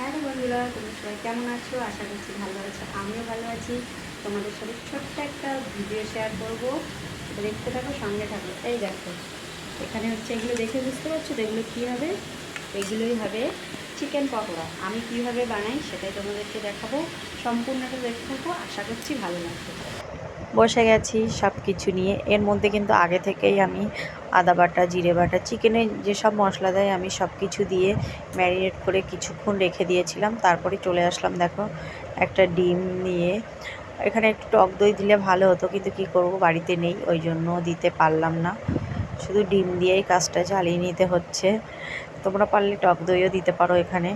Hello বন্ধুরা, তোমরা সবাই কেমন আছো? আশা করছি ভালো আছো, আমিও ভালো আছি। তোমাদের সাথে ছোট্ট একটা ভিডিও শেয়ার করব। দেখতে থাকো, সঙ্গে থাকো। এই দেখো, এখানে হচ্ছে এগুলো দেখে বুঝতে পারছ তো এগুলো কী হবে? এগুলোই হবে চিকেন পকোড়া। আমি কীভাবে বানাই সেটাই তোমাদেরকে দেখাবো। সম্পূর্ণটা দেখতে থাকো, আশা করছি ভালো লাগবে। বসে গেছি সব কিছু নিয়ে। এর মধ্যে কিন্তু আগে থেকেই আমি আদা বাটা, জিরে বাটা, চিকেনে যেসব মশলা দেয় আমি সব কিছু দিয়ে ম্যারিনেট করে কিছুক্ষণ রেখে দিয়েছিলাম। তারপরে চলে আসলাম দেখো একটা ডিম নিয়ে। এখানে একটু টক দই দিলে ভালো হতো, কিন্তু কি করব, বাড়িতে নেই, ওই জন্য দিতে পারলাম না। শুধু ডিম দিয়েই কাজটা চালিয়ে নিতে হচ্ছে। তোমরা পারলে টক দইও দিতে পারো এখানে।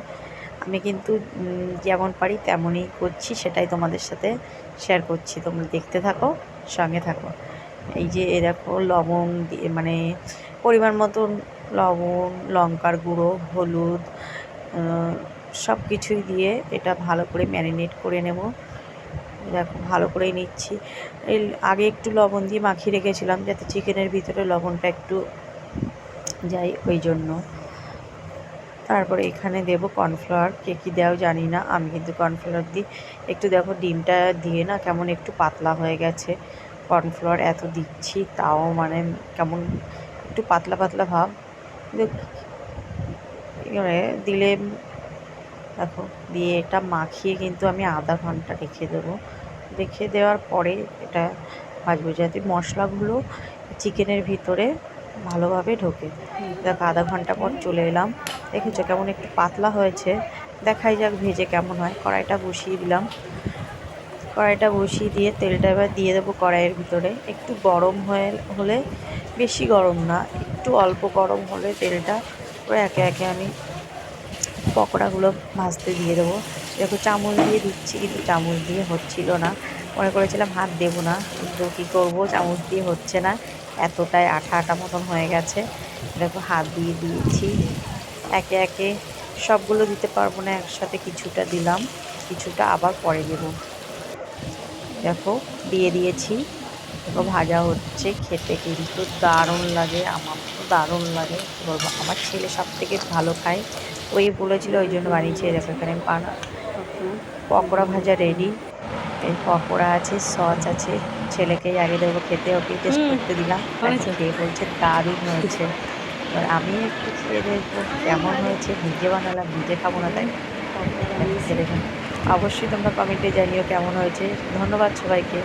আমি কিন্তু যেমন পারি তেমনই করছি, সেটাই তোমাদের সাথে শেয়ার করছি। তোমরা দেখতে থাকো, সঙ্গে থাকো। এই যে এ দেখো, লবণ দিয়ে মানে পরিমাণ মতন লবণ, লঙ্কার গুঁড়ো, হলুদ সব কিছুই দিয়ে এটা ভালো করে ম্যারিনেট করে নেব। দেখো, ভালো করেই নিচ্ছি। এই আগে একটু লবণ দিয়ে মাখিয়ে রেখেছিলাম, যাতে চিকেনের ভিতরে লবণটা একটু যায় ওই জন্য। তারপরে এখানে দেব কর্নফ্লাওয়ার। কে কী দেও জানি না, আমি কিন্তু কর্নফ্লাওয়ার দিই। একটু দেখো ডিমটা দিয়ে না কেমন একটু পাতলা হয়ে গেছে। কর্নফ্লাওয়ার এত দিচ্ছি, তাও মানে কেমন একটু পাতলা পাতলা ভাব। দিলে দেখো, দিয়ে এটা মাখিয়ে কিন্তু আমি আধা ঘণ্টা রেখে দেবো। রেখে দেওয়ার পরে এটা ভাজবো। যাতে মশলাগুলো চিকেনের ভিতরে ভালোভাবে ঢোকে। দেখো, আধা ঘণ্টা পর চলে এলাম। দেখেছ কেমন একটু পাতলা হয়েছে। দেখাই যাক ভেজে কেমন হয়। কড়াইটা বসিয়ে দিলাম। কড়াইটা বসিয়ে দিয়ে তেলটা এবার দিয়ে দেবো কড়াইয়ের ভিতরে। একটু গরম হয়ে, হলে বেশি গরম না, একটু অল্প গরম হলে তেলটা পুরো একে একে আমি পকোড়াগুলো ভাজতে দিয়ে দেবো। দেখো, চামচ দিয়ে দিচ্ছি, কিন্তু চামচ দিয়ে হচ্ছিল না। মনে করেছিলাম হাত দেবো না, কিন্তু কী করব? চামচ দিয়ে হচ্ছে না। এতটাই আঠা আঠা মতন হয়ে গেছে। দেখো হাত দিয়ে দিয়েছি। একে একে সবগুলো দিতে পারব না, একসাথে কিছুটা দিলাম, কিছুটা আবার পরে দেবো। দেখো, দিয়ে দিয়েছি। দেখো, ভাজা হচ্ছে, খেতে কিন্তু দারুণ লাগে, আমার তো দারুণ লাগে। বলব, আমার ছেলে সব থেকে ভালো খায়। ওই বলেছিল, ওই জন্য বানিয়েছি দেখো এখানে পানা পকোড়া ভাজা রেডি এই পকোড়া আছে সস আছে ছেলেকে আগে দেবো খেতে ওকে টেস্ট করতে দিলাম। খেয়ে বলছে দারুণ হয়েছে। এবার আমি একটু খেয়ে দেখব কেমন হয়েছে। নিজে বানালাম নিজে খাব না তাই। খেয়ে দেখুন। অবশ্যই তোমরা কমেন্টে জানিও কেমন হয়েছে। ধন্যবাদ সবাইকে।